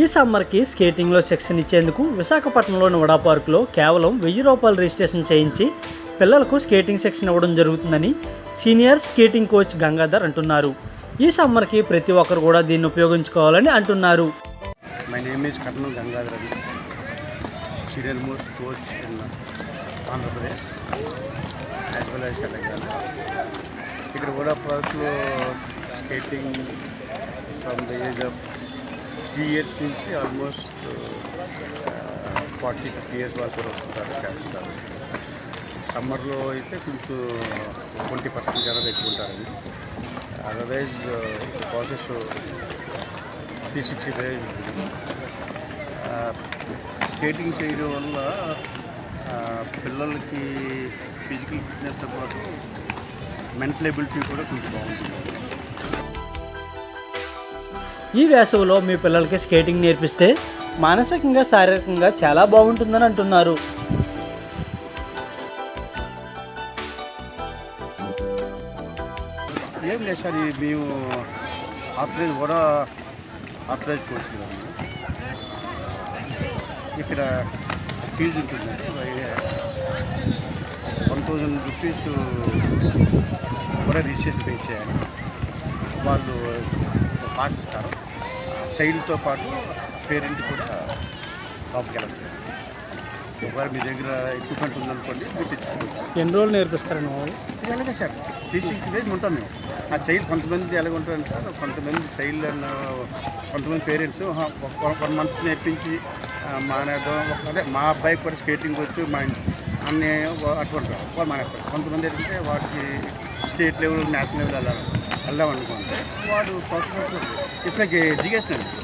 ఈ సమ్మర్కి స్కేటింగ్లో శిక్షణ ఇచ్చేందుకు విశాఖపట్నంలోని వడా పార్కులో కేవలం వెయ్యి రూపాయలు రిజిస్ట్రేషన్ చేయించి పిల్లలకు స్కేటింగ్ శిక్షణ ఇవ్వడం జరుగుతుందని సీనియర్ స్కేటింగ్ కోచ్ గంగాధర్ అంటున్నారు. ఈ సమ్మర్కి ప్రతి ఒక్కరు కూడా దీన్ని ఉపయోగించుకోవాలని అంటున్నారు. ఇక్కడ కూడా పార్క్లో skating from the age of three years నుంచి almost uh, forty fifty years వరకు వస్తుంటారు చేస్తారు సమ్మర్లో అయితే కొంచెం ట్వంటీ పర్సెంట్ జనాలు ఎక్కువ ఉంటారండి. Otherwise process three sixty days skating చేయడం వల్ల uh, పిల్లలకి ఫిజికల్ ఫిట్నెస్తో పాటు మెంటల్ ఎబిలిటీ కూడా కొంచెం బాగుంటుంది. ఈ వేసవిలో మీ పిల్లలకి స్కేటింగ్ నేర్పిస్తే మానసికంగా శారీరకంగా చాలా బాగుంటుందని అంటున్నారు. ఏం లేదు సార్ మేము ఆథరైజ్ కూడా ఆథరైజ్ కోచ్ ఇక్కడ ఫీజు ఉంటుందండి వన్ థౌజండ్ రూపీస్ కూడా రిజిస్ట్రేషన్ పే చేయాలి. వాళ్ళు పాస్ ఇస్తారు చైల్డ్తో పాటు పేరెంట్ కూడా షాప్కి వెళ్ళచ్చు ఒకవేళ మీ దగ్గర ఎక్విప్మెంట్ ఉందనుకోండి మీరు ఎన్ని రోజులు నేర్పిస్తారని వాళ్ళు? ఎలాగే సార్ సిక్స్టీ డేస్ ఉంటాం మేము. ఆ చైల్డ్ కొంతమంది ఎలాగ ఉంటారు సార్ కొంతమంది చైల్డ్ కొంతమంది పేరెంట్స్ వన్ మంత్ నేర్పించి మానేద్దాం. అదే మా అబ్బాయికి కూడా స్కేటింగ్ వచ్చి మా అన్ని అటువంటి వాళ్ళు మానేస్తారు కొంతమంది ఏంటంటే వాటికి స్టేట్ లెవెల్ నేషనల్ లెవెల్ వెళ్ళాలి వెళ్దాం అనుకుంటే వాడు ఎడ్యుకేషన్ అండి